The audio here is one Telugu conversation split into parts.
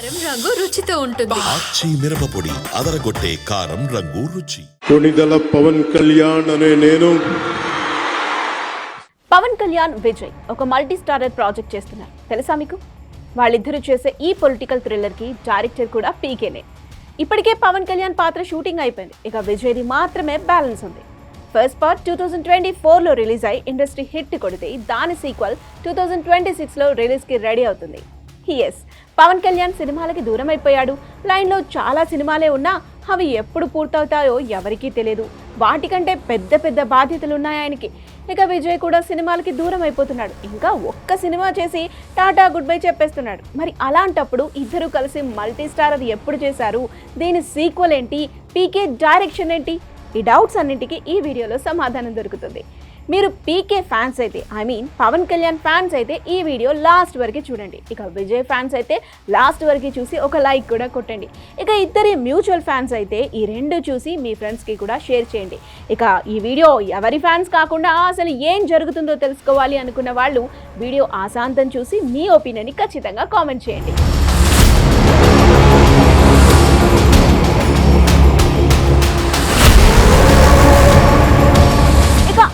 కారం రంగు రుచితో ఉంటుంది. ఆచి మిరపపొడి అదరగొట్టే కారం రంగు రుచి. కొణిదల పవన్ కళ్యాణ్ అనే నేను. పవన్ కళ్యాణ్ విజయ్ ఒక మల్టీ స్టారర్ ప్రాజెక్ట్ చేస్తున్నారు. తెలుసా మీకు? వాళ్ళిద్దరూ చేసే ఈ పొలిటికల్ థ్రిల్లర్కి డైరెక్టర్ కూడా పీకేనే. ఇప్పటికే పవన్ కళ్యాణ్ పాత్ర షూటింగ్ అయిపోయింది. ఇక విజయ్ది మాత్రమే బ్యాలెన్స్ ఉంది. First part two thousand twenty ఫోర్లో రిలీజ్ అయి ఇండస్ట్రీ హిట్ కొడితే దాని సీక్వల్ టూ థౌజండ్ ట్వంటీ సిక్స్లో రిలీజ్కి రెడీ అవుతుంది. ఎస్ పవన్ కళ్యాణ్ సినిమాలకి దూరం అయిపోయాడు లైన్లో చాలా సినిమాలే ఉన్నా అవి ఎప్పుడు పూర్తవుతాయో ఎవరికీ తెలియదు వాటికంటే పెద్ద పెద్ద బాధ్యతలు ఉన్నాయి ఆయనకి. ఇక విజయ్ కూడా సినిమాలకి దూరం అయిపోతున్నాడు ఇంకా ఒక్క సినిమా చేసి టాటా గుడ్ బై చెప్పేస్తున్నాడు. మరి అలాంటప్పుడు ఇద్దరు కలిసి మల్టీ స్టార్ అది ఎప్పుడు చేశారు? దీని సీక్వెల్ ఏంటి? పీకే డైరెక్షన్ ఏంటి? ఈ డౌట్స్ అన్నింటికి ఈ వీడియోలో సమాధానం దొరుకుతుంది. మీరు పీకే ఫ్యాన్స్ అయితే I mean Pawan Kalyan fans అయితే ఈ వీడియో లాస్ట్ వరకు చూడండి. ఇక విజయ్ ఫ్యాన్స్ అయితే లాస్ట్ వరకు చూసి ఒక లైక్ కూడా కొట్టండి. ఇక ఇద్దరి మ్యూచువల్ ఫ్యాన్స్ అయితే ఈ రెండు చూసి మీ ఫ్రెండ్స్కి కూడా షేర్ చేయండి. ఇక ఈ వీడియో ఎవరి ఫ్యాన్స్ కాకుండా అసలు ఏం జరుగుతుందో తెలుసుకోవాలి అనుకున్న వాళ్ళు వీడియో ఆశాంతం చూసి మీ ఒపీనియన్ని ఖచ్చితంగా కామెంట్ చేయండి.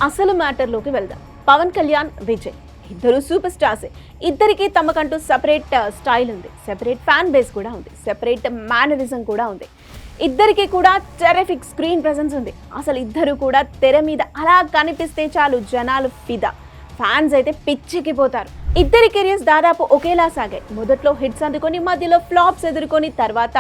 అసలు మ్యాటర్లోకి వెళ్దాం. పవన్ కళ్యాణ్ విజయ్ ఇద్దరు సూపర్ స్టార్సే. ఇద్దరికి తమకంటూ సెపరేట్ స్టైల్ ఉంది. సెపరేట్ ఫ్యాన్ బేస్ కూడా ఉంది. సెపరేట్ మేనరిజం కూడా ఉంది. ఇద్దరికి కూడా టెరిఫిక్ స్క్రీన్ ప్రజెన్స్ ఉంది. అసలు ఇద్దరు కూడా తెర మీద అలా కనిపిస్తే చాలు జనాలు ఫిదా. ఫ్యాన్స్ అయితే పిచ్చికిపోతారు ఇద్దరి కెరియర్స్ దాదాపు ఒకేలా సాగాయి. మొదట్లో హిట్స్ అందుకొని మధ్యలో ఫ్లాప్స్ ఎదుర్కొని తర్వాత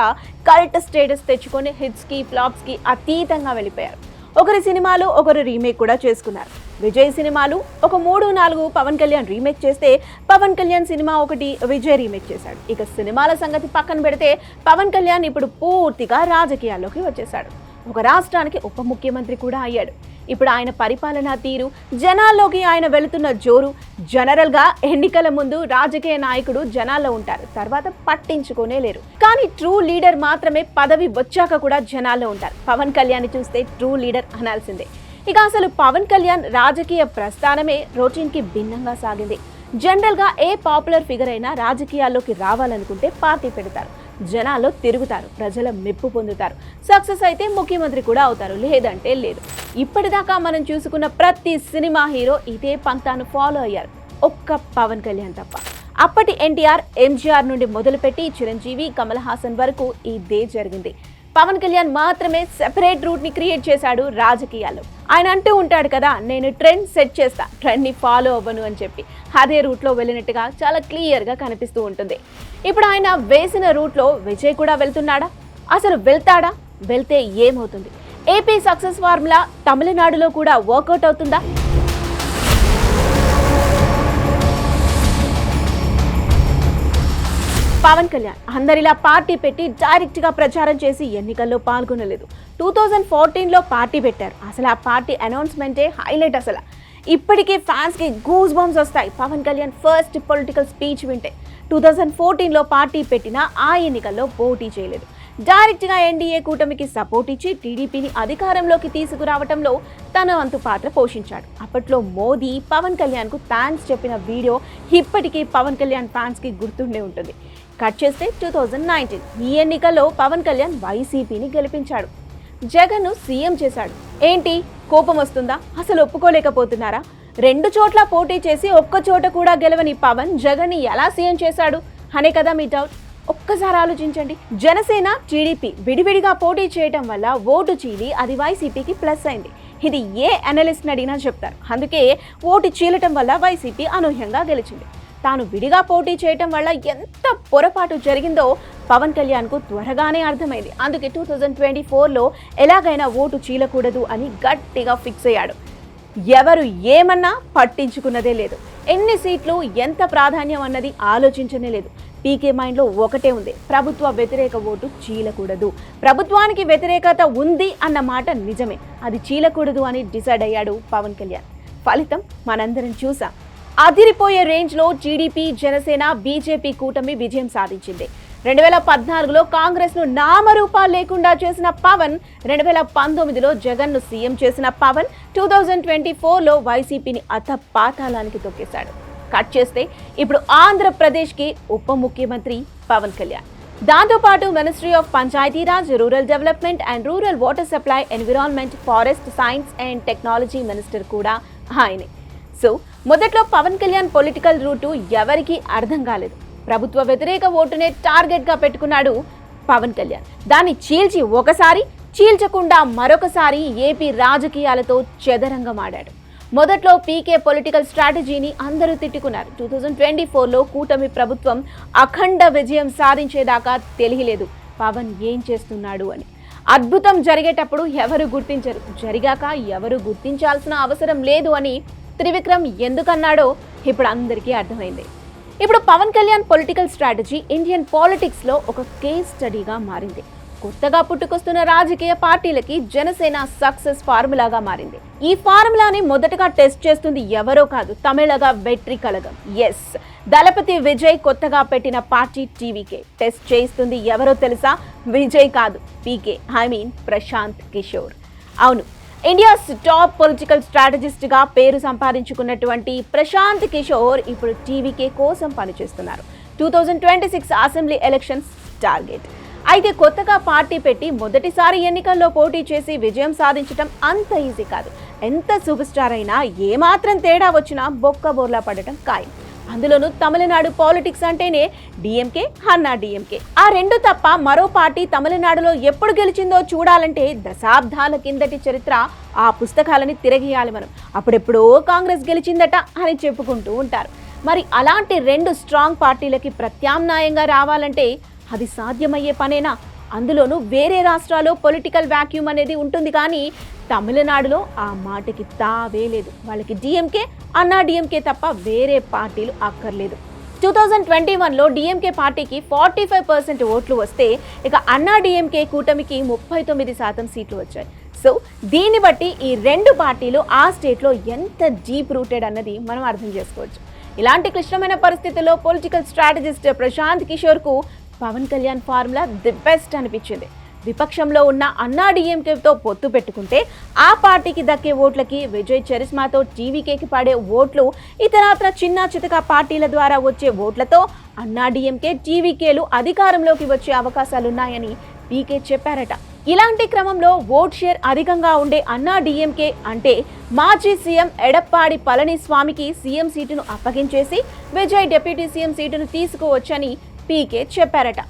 కల్ట్ స్టేటస్ తెచ్చుకొని హిట్స్కి ఫ్లాప్స్కి అతీతంగా వెళ్ళిపోయారు. ఒకరి సినిమాలు ఒకరు రీమేక్ కూడా చేసుకున్నారు. విజయ్ సినిమాలు ఒక మూడు నాలుగు పవన్ కళ్యాణ్ రీమేక్ చేస్తే పవన్ కళ్యాణ్ సినిమా ఒకటి విజయ్ రీమేక్ చేశాడు. ఇక సినిమాల సంగతి పక్కన పెడితే పవన్ కళ్యాణ్ ఇప్పుడు పూర్తిగా రాజకీయాల్లోకి వచ్చేశాడు. ఒక రాష్ట్రానికి ఉప ముఖ్యమంత్రి కూడా అయ్యాడు. ఇప్పుడు ఆయన పరిపాలనా తీరు జనాల్లోకి ఆయన వెళుతున్న జోరు జనరల్గా ఎన్నికల ముందు రాజకీయ నాయకుడు జనాల్లో ఉంటారు. తర్వాత పట్టించుకోనే లేరు. కానీ ట్రూ లీడర్ మాత్రమే పదవి వచ్చాక కూడా జనాల్లో ఉంటారు. పవన్ కళ్యాణ్ చూస్తే ట్రూ లీడర్ అనాల్సిందే. ఇక అసలు పవన్ కళ్యాణ్ రాజకీయ ప్రస్థానమే రొటీన్కి భిన్నంగా సాగింది. జనరల్గా ఏ పాపులర్ ఫిగర్ అయినా రాజకీయాల్లోకి రావాలనుకుంటే పార్టీ పెడతారు. జనాల్లో తిరుగుతారు ప్రజల మెప్పు పొందుతారు. సక్సెస్ అయితే ముఖ్యమంత్రి కూడా అవుతారు లేదంటే లేదు. ఇప్పటిదాకా మనం చూసుకున్న ప్రతి సినిమా హీరో ఇదే పంతాను ఫాలో అయ్యారు ఒక్క పవన్ కళ్యాణ్ తప్ప. అప్పటి ఎన్టీఆర్ ఎంజీఆర్ నుండి మొదలుపెట్టి చిరంజీవి కమల్ హాసన్ వరకు ఇదే జరిగింది. పవన్ కళ్యాణ్ మాత్రమే సెపరేట్ రూట్ని క్రియేట్ చేశాడు రాజకీయాల్లో. ఆయన అంటూ ఉంటాడు కదా నేను ట్రెండ్ సెట్ చేస్తా ట్రెండ్ని ఫాలో అవ్వను అని చెప్పి. అదే రూట్లో వెళ్ళినట్టుగా చాలా క్లియర్గా కనిపిస్తూ ఉంటుంది. ఇప్పుడు ఆయన వేసిన రూట్లో విజయ్ కూడా వెళ్తున్నాడా? అసలు వెళ్తాడా? వెళ్తే ఏమవుతుంది? ఏపీ సక్సెస్ ఫార్ములా తమిళనాడులో కూడా వర్కౌట్ అవుతుందా? పవన్ కళ్యాణ్ అందరిలా పార్టీ పెట్టి డైరెక్ట్గా ప్రచారం చేసి ఎన్నికల్లో పాల్గొనలేదు. టూ థౌజండ్ ఫోర్టీన్లో పార్టీ పెట్టారు. అసలు ఆ పార్టీ అనౌన్స్మెంటే హైలైట్ అసలు. ఇప్పటికే ఫ్యాన్స్కి గూస్ బాంబ్స్ వస్తాయి. Pawan Kalyan first political speech వింటే. టూ థౌజండ్ ఫోర్టీన్లో పార్టీ పెట్టినా ఆ ఎన్నికల్లో పోటీ చేయలేదు. డైరెక్ట్గా ఎన్డీఏ కూటమికి సపోర్ట్ ఇచ్చి టీడీపీని అధికారంలోకి తీసుకురావడంలో తన వంతు పాత్ర పోషించాడు. అప్పట్లో మోదీ పవన్ కళ్యాణ్కు థ్యాంక్స్ చెప్పిన వీడియో ఇప్పటికీ పవన్ కళ్యాణ్ ఫ్యాన్స్కి గుర్తుండే ఉంటుంది. కట్ చేస్తే టూ థౌజండ్ నైన్టీన్ ఈ ఎన్నికల్లో పవన్ కళ్యాణ్ వైసీపీని గెలిపించాడు. జగన్ను సీఎం చేశాడు. ఏంటి? కోపం వస్తుందా? అసలు ఒప్పుకోలేకపోతున్నారా? రెండు చోట్ల పోటీ చేసి ఒక్క చోట కూడా గెలవని పవన్ జగన్ని ఎలా సీఎం చేశాడు? అనే కదా మీ డౌట్ ఒక్కసారి ఆలోచించండి. జనసేన టీడీపీ విడివిడిగా పోటీ చేయడం వల్ల ఓటు చీలి అది వైసీపీకి ప్లస్ అయింది. ఇది ఏ అనలిస్ట్ని అడిగినా చెప్తారు. అందుకే ఓటు చీలటం వల్ల వైసీపీ అనూహ్యంగా గెలిచింది. తాను విడిగా పోటీ చేయటం వల్ల ఎంత పొరపాటు జరిగిందో పవన్ కళ్యాణ్కు త్వరగానే అర్థమైంది. అందుకే టూ థౌజండ్ ట్వంటీ ఫోర్లో ఎలాగైనా ఓటు చీలకూడదు అని గట్టిగా ఫిక్స్ అయ్యాడు. ఎవరు ఏమన్నా పట్టించుకున్నదే లేదు. ఎన్ని సీట్లు ఎంత ప్రాధాన్యం అన్నది ఆలోచించనే లేదు. పీకే మైండ్లో ఒకటే ఉంది. ప్రభుత్వ వ్యతిరేక ఓటు చీలకూడదు. ప్రభుత్వానికి వ్యతిరేకత ఉంది అన్న మాట నిజమే. అది చీలకూడదు అని డిసైడ్ అయ్యాడు పవన్ కళ్యాణ్. ఫలితం మనందరం చూసాం. అదిరిపోయే రేంజ్లో టీడీపీ జనసేన బీజేపీ కూటమి విజయం సాధించింది. రెండు వేల పద్నాలుగులో కాంగ్రెస్ను నామరూపాలు లేకుండా చేసిన పవన్ రెండు వేల పంతొమ్మిదిలో జగన్ను సీఎం చేసిన పవన్ టూ థౌజండ్ ట్వంటీ ఫోర్లో వైసీపీని అత పాతాళానికి తొక్కేశాడు. కట్ చేస్తే ఇప్పుడు ఆంధ్రప్రదేశ్కి ఉప ముఖ్యమంత్రి పవన్ కళ్యాణ్. దాంతోపాటు ministry of Panchayati Raj rural development and rural water supply environment forest science and technology minister కూడా ఆయనే. సో మొదట్లో పవన్ కళ్యాణ్ పొలిటికల్ రూటు ఎవరికీ అర్థం కాలేదు. ప్రభుత్వ వ్యతిరేక ఓటునే టార్గెట్గా పెట్టుకున్నాడు పవన్ కళ్యాణ్. దాన్ని చీల్చి ఒకసారి చీల్చకుండా మరొకసారి ఏపీ రాజకీయాలతో చెదరంగమాడాడు మొదట్లో పీకే పొలిటికల్ స్ట్రాటజీని అందరూ తిట్టుకున్నారు. టూ థౌజండ్ ట్వంటీ ఫోర్లో కూటమి ప్రభుత్వం అఖండ విజయం సాధించేదాకా తెలియలేదు. పవన్ ఏం చేస్తున్నాడు అని. అద్భుతం జరిగేటప్పుడు ఎవరు గుర్తించరు. జరిగాక ఎవరు గుర్తించాల్సిన అవసరం లేదు అని త్రివిక్రమ్ ఎందుకన్నాడో ఇప్పుడు అందరికీ అర్థమైంది. ఇప్పుడు Pawan Kalyan political strategy Indian పాలిటిక్స్లో ఒక కేస్ స్టడీగా మారింది. కొత్తగా పుట్టుకొస్తున్న రాజకీయ పార్టీలకి జనసేన సక్సెస్ ఫార్ములాగా మారింది. ఈ ఫార్ములాని మొదటగా టెస్ట్ చేస్తుంది ఎవరో కాదు తమిళగా వెట్రి కలగం. ఎస్ దళపతి విజయ్ కొత్తగా పెట్టిన పార్టీ టీవీకే టెస్ట్ చేయిస్తుంది ఎవరో తెలుసా? విజయ్ కాదు PK. I mean Prashant Kishor. అవును ఇండియాస్ టాప్ పొలిటికల్ స్ట్రాటజిస్ట్గా పేరు సంపాదించుకున్నటువంటి ప్రశాంత్ కిషోర్ ఇప్పుడు టీవీకే కోసం పనిచేస్తున్నారు. Two thousand twenty six assembly elections target. అయితే కొత్తగా పార్టీ పెట్టి మొదటిసారి ఎన్నికల్లో పోటీ చేసి విజయం సాధించడం అంత ఈజీ కాదు. ఎంత సూపర్ స్టార్ అయినా ఏమాత్రం తేడా వచ్చినా బొక్క బోర్లా పడటం ఖాయం. అందులోనూ తమిళనాడు పాలిటిక్స్ అంటేనే డిఎంకే హన్నా డిఎంకే. ఆ రెండు తప్ప మరో పార్టీ తమిళనాడులో ఎప్పుడు గెలిచిందో చూడాలంటే దశాబ్దాల కిందటి చరిత్ర ఆ పుస్తకాలని తిరగేయాలి మనం. అప్పుడెప్పుడో కాంగ్రెస్ గెలిచిందట అని చెప్పుకుంటూ ఉంటారు. మరి అలాంటి రెండు స్ట్రాంగ్ పార్టీలకి ప్రత్యామ్నాయంగా రావాలంటే అది సాధ్యమయ్యే పనేనా? అందులోనూ వేరే రాష్ట్రాల్లో పొలిటికల్ వాక్యూమ్ అనేది ఉంటుంది కానీ తమిళనాడులో ఆ మాటకి తావే లేదు. వాళ్ళకి డిఎంకే అన్నా డిఎంకే తప్ప వేరే పార్టీలు అక్కర్లేదు. టూ థౌజండ్ ట్వంటీ వన్లో డిఎంకే పార్టీకి ఫార్టీ ఫైవ్ పర్సెంట్ ఓట్లు వస్తే ఇక అన్నా డిఎంకే కూటమికి ముప్పై తొమ్మిది శాతం సీట్లు వచ్చాయి. సో దీన్ని బట్టి ఈ రెండు పార్టీలు ఆ స్టేట్లో ఎంత డీప్ రూటెడ్ అన్నది మనం అర్థం చేసుకోవచ్చు. ఇలాంటి క్లిష్టమైన పరిస్థితుల్లో political strategist Prashant కిషోర్కు Pawan Kalyan formula the best అనిపించింది. విపక్షంలో ఉన్న అన్నా డిఎంకేతో పొత్తు పెట్టుకుంటే ఆ పార్టీకి దక్కే ఓట్లకి విజయ్ చరిస్మాతో టీవీకేకి పడే ఓట్లు ఇతరాత్ర చిన్న చితక పార్టీల ద్వారా వచ్చే ఓట్లతో అన్నా డిఎంకే టీవీకేలు అధికారంలోకి వచ్చే అవకాశాలున్నాయని పీకే చెప్పారట. ఇలాంటి క్రమంలో ఓట్ షేర్ అధికంగా ఉండే అన్నా డిఎంకే అంటే మాజీ సీఎం ఎడప్పాడి పళనిస్వామికి సీఎం సీటును అప్పగించేసి విజయ్ డిప్యూటీ సీఎం సీటును తీసుకువచ్చని పీకే చెప్పారట.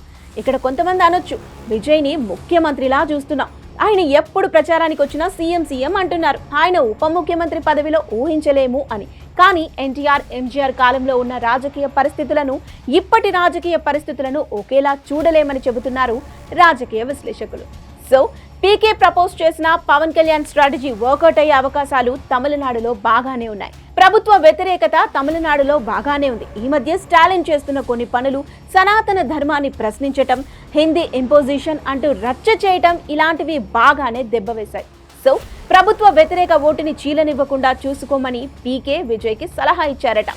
ఇక్కడ కొంతమంది అనొచ్చు. విజయ్ని ముఖ్యమంత్రిలా చూస్తున్నాం. ఆయన ఎప్పుడు ప్రచారానికి వచ్చినా సీఎం సీఎం అంటున్నారు. ఆయన ఉప ముఖ్యమంత్రి పదవిలో ఊహించలేము అని. కానీ ఎన్టీఆర్ ఎంజీఆర్ కాలంలో ఉన్న రాజకీయ పరిస్థితులను ఇప్పటి రాజకీయ పరిస్థితులను ఒకేలా చూడలేమని చెబుతున్నారు రాజకీయ విశ్లేషకులు. సో పీకే ప్రపోజ్ చేసిన పవన్ కళ్యాణ్ స్ట్రాటజీ వర్కౌట్ అయ్యే అవకాశాలు తమిళనాడులో బాగానే ఉన్నాయి. ప్రభుత్వ వ్యతిరేకత తమిళనాడులో బాగానే ఉంది. ఈ మధ్య స్టాలిన్ చేస్తున్న కొన్ని పనులు సనాతన ధర్మాన్ని ప్రశ్నించటం హిందీ ఇంపోజిషన్ అంటూ రచ్చ చేయటం ఇలాంటివి బాగానే దెబ్బవేశాయి. సో ప్రభుత్వ వ్యతిరేక ఓటుని చీలనివ్వకుండా చూసుకోమని పీకే విజయ్కి సలహా ఇచ్చారట.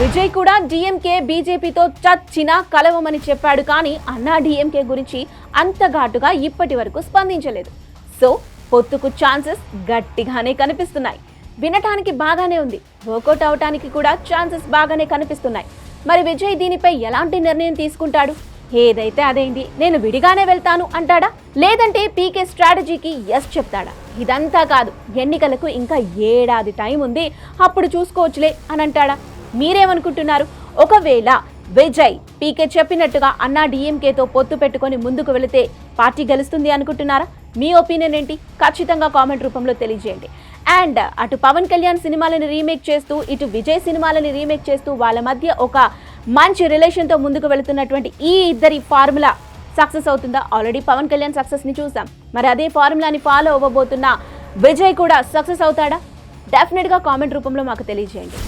విజయ్ కూడా డిఎంకే బీజేపీతో చచ్చినా కలవమని చెప్పాడు కానీ అన్నా డిఎంకే గురించి అంత ఘాటుగా ఇప్పటి వరకు స్పందించలేదు. సో పొత్తుకు ఛాన్సెస్ గట్టిగానే కనిపిస్తున్నాయి. వినటానికి బాగానే ఉంది. వర్కౌట్ అవటానికి కూడా ఛాన్సెస్ బాగానే కనిపిస్తున్నాయి. మరి విజయ్ దీనిపై ఎలాంటి నిర్ణయం తీసుకుంటాడు? ఏదైతే అదేంటి? నేను విడిగానే వెళ్తాను అంటాడా? లేదంటే పీకే స్ట్రాటజీకి ఎస్ చెప్తాడా? ఇదంతా కాదు. ఎన్నికలకు ఇంకా ఏడాది టైం ఉంది. అప్పుడు చూసుకోవచ్చులే అని అంటాడా? మీరేమనుకుంటున్నారు? ఒకవేళ విజయ్ పీకే చెప్పినట్టుగా అన్నా డిఎంకేతో పొత్తు పెట్టుకొని ముందుకు వెళితే పార్టీ గెలుస్తుంది అనుకుంటున్నారా? మీ ఒపీనియన్ ఏంటి? ఖచ్చితంగా కామెంట్ రూపంలో తెలియజేయండి. అండ్ అటు పవన్ కళ్యాణ్ సినిమాలను రీమేక్ చేస్తూ ఇటు విజయ్ సినిమాలని రీమేక్ చేస్తూ వాళ్ళ మధ్య ఒక మంచి రిలేషన్తో ముందుకు వెళుతున్నటువంటి ఈ ఇద్దరి ఫార్ములా సక్సెస్ అవుతుందా? ఆల్రెడీ పవన్ కళ్యాణ్ సక్సెస్ని చూసాం. మరి అదే ఫార్ములాని ఫాలో అవ్వబోతున్న విజయ్ కూడా సక్సెస్ అవుతాడా? డెఫినెట్గా కామెంట్ రూపంలో మాకు తెలియజేయండి.